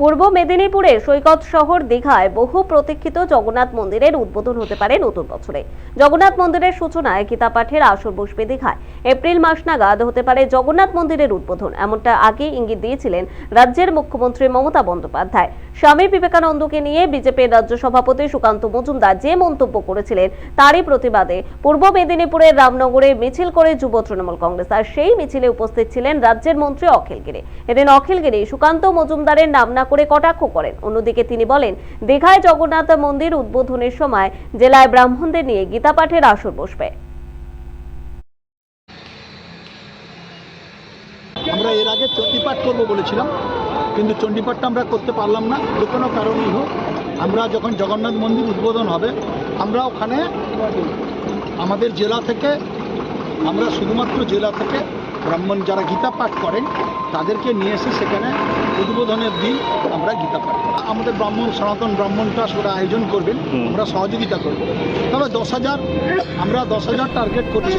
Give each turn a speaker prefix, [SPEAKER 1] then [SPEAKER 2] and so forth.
[SPEAKER 1] পূর্ব মেদিনীপুরে সৈকত শহর দীঘায় বহু প্রতীক্ষিত জগন্নাথ মন্দিরের উদ্বোধন হতে পারে নতুন বছরে। জগন্নাথ মন্দিরের সূচনায় গীতা পাঠের আসর বসবে দীঘায়। এপ্রিল মাস নাগাদ হতে পারে জগন্নাথ মন্দিরের উদ্বোধন, এমনটা আগে ইঙ্গিত দিয়েছিলেন রাজ্যের মুখ্যমন্ত্রী মমতা বন্দ্যোপাধ্যায়। স্বামী বিবেকানন্দকে নিয়ে বিজেপির রাজ্য সভাপতি সুকান্ত মজুমদার যে মন্তব্য করেছিলেন, তারই প্রতিবাদে পূর্ব মেদিনীপুরের রামনগরে মিছিল করে যুব তৃণমূল কংগ্রেস আর সেই মিছিলে উপস্থিত ছিলেন রাজ্যের মন্ত্রী অখিল গিরি। এদিন অখিল গিরি সুকান্ত মজুমদারের নাম না করে কটাক্ষ করেন। অন্যদিকে তিনি বলেন, দীঘায় জগন্নাথ মন্দির উদ্বোধনের সময় জেলায় ব্রাহ্মণদের নিয়ে গীতা পাঠের আসর বসবে।
[SPEAKER 2] আমরা এর আগে চণ্ডীপাঠ করব বলেছিলাম। কিন্তু চণ্ডীপাঠটা আমরা করতে পারলাম না যে কোনো কারণেই হোক। আমরা যখন জগন্নাথ মন্দির উদ্বোধন হবে আমরা ওখানে আমাদের জেলা থেকে আমরা শুধুমাত্র জেলা থেকে ব্রাহ্মণ যারা গীতা পাঠ করেন তাদেরকে নিয়ে এসে সেখানে উদ্বোধনের দিন আমরা গীতা পাঠ করব। আমাদের ব্রাহ্মণ সনাতন ব্রাহ্মণ ট্রাস্ট ওরা আয়োজন করবেন আমরা সহযোগিতা করব। তবে দশ হাজার আমরা দশ হাজার টার্গেট করছি।